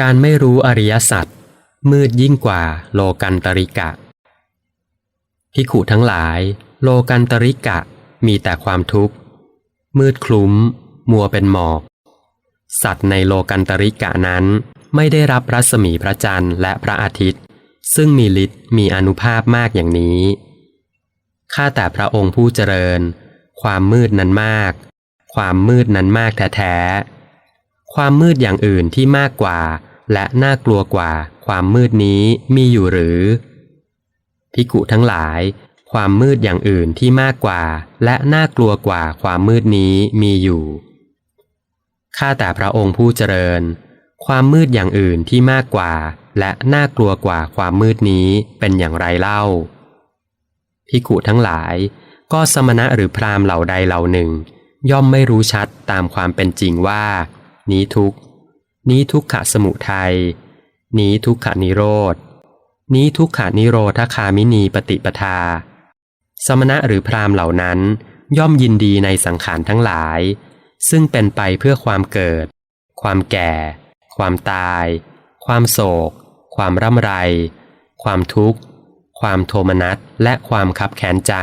การไม่รู้อริยสัจมืดยิ่งกว่าโลกันตริกะพิขุทั้งหลาย โลกันตริกะมีแต่ความทุกข์ มืดคลุ้ม มัวเป็นหมอก สัตว์ในโลกันตริกะนั้นไม่ได้รับรัศมีพระจันทร์และพระอาทิตย์ ซึ่งมีฤทธิ์มีอนุภาพมากอย่างนี้ ข้าแต่พระองค์ผู้เจริญ ความมืดนั้นมาก ความมืดนั้นมากแท้ๆความมืดอย่างอื่นที่มากกว่า และน่ากลัวกว่าความมืดนี้มีอยู่หรือ พิกุทั้งหลาย ความมืดอย่างอื่นที่มากกว่า และน่ากลัวกว่าความมืดนี้มีอยู่ข้าแต่พระองค์ผู้เจริญ ความมืดอย่างอื่นที่มากกว่า และน่ากลัวกว่าความมืดนี้เป็นอย่างไรเล่าพิกุทั้งหลาย ก็สมณะหรือพรามเหล่าใดเหล่าหนึ่ง ย่อมไม่รู้ชัดตามความเป็นจริงว่า นี้ทุกข์ นี้ทุกขะสมุทัย นี้ทุกขะนิโรธ นี้ทุกขานิโรธคามินีปฏิปทา สมณะหรือพราหมณ์เหล่านั้น ย่อมยินดีในสังขารทั้งหลาย ซึ่งเป็นไปเพื่อความเกิด ความแก่ ความตาย ความโศก ความร่ำไร ความทุกข์ ความโทมนัสและความคับแค้นใจ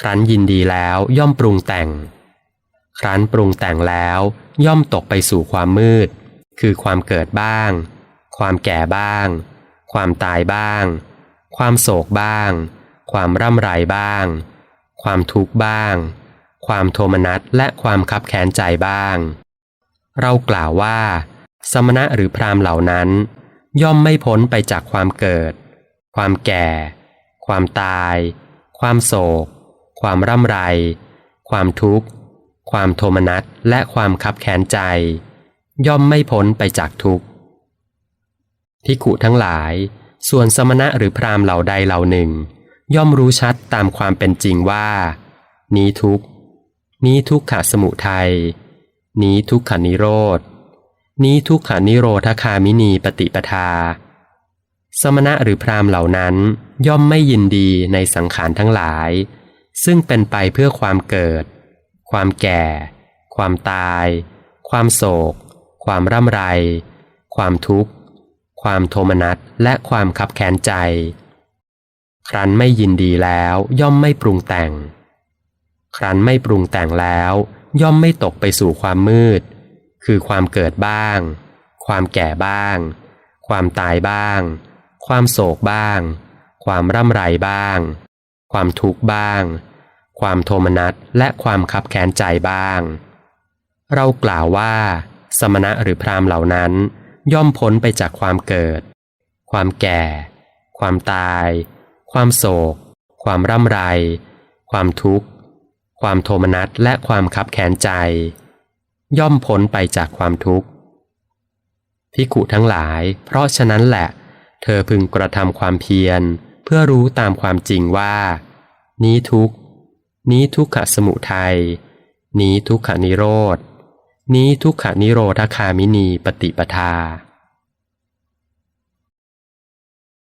ครั้นยินดีแล้วย่อมปรุงแต่ง ครั้นปรุงแต่งแล้วย่อมตกไปสู่ความมืด คือความเกิดบ้าง ความแก่บ้าง ความตายบ้าง ความโศกบ้าง ความร่ำไรบ้าง ความทุกข์บ้าง ความโทมนัสและความคับแค้นใจบ้าง เรากล่าวว่า สมณะหรือพราหมณ์เหล่านั้น ย่อมไม่พ้นไปจากความเกิด ความแก่ ความตาย ความโศก ความร่ำไร ความทุกข์ ความโทมนัสและความคับแค้นใจ ย่อมไม่พ้นไปจากทุกข์พิขุทั้งหลาย ส่วนสมณะหรือพรามเหล่าใดเหล่าหนึ่ง ย่อมรู้ชัดตามความเป็นจริงว่า นี้ทุกข์ นี้ทุกขะสมุทัยนี้ทุกขานิโรธ นี้ทุกขานิโรธคามินีปฏิปทา สมณะหรือพรามเหล่านั้นย่อมไม่ยินดีในสังขารทั้งหลาย ซึ่งเป็นไปเพื่อความเกิด ความแก่ ความตาย ความโศก ความร่ำไร ความทุกข์ ความโทมนัสและความคับแค้นใจ ครั้นไม่ยินดีแล้วย่อมไม่ปรุงแต่ง ครั้นไม่ปรุงแต่งแล้ว ย่อมไม่ตกไปสู่ความมืด คือความเกิดบ้าง ความแก่บ้าง ความตายบ้าง ความโศกบ้าง ความร่ำไรบ้าง ความทุกข์บ้าง ความโทมนัสและความคับแค้นใจบ้าง เรากล่าวว่า สมณะหรือพราหมณ์เหล่านั้น ย่อมพ้นไปจากความเกิด ความแก่ ความตาย ความโศก ความร่ำไร ความทุกข์ ความโทมนัสและความคับแค้นใจ ย่อมพ้นไปจากความทุกข์พิกุทั้งหลาย เพราะฉะนั้นแหละ เธอพึงกระทำความเพียร เพื่อรู้ตามความจริงว่า นี้ทุกข์ นี้ทุกขสมุทัย นี้ทุกขานิโรธนี้ทุกขานิโรธคามินีปฏิปทา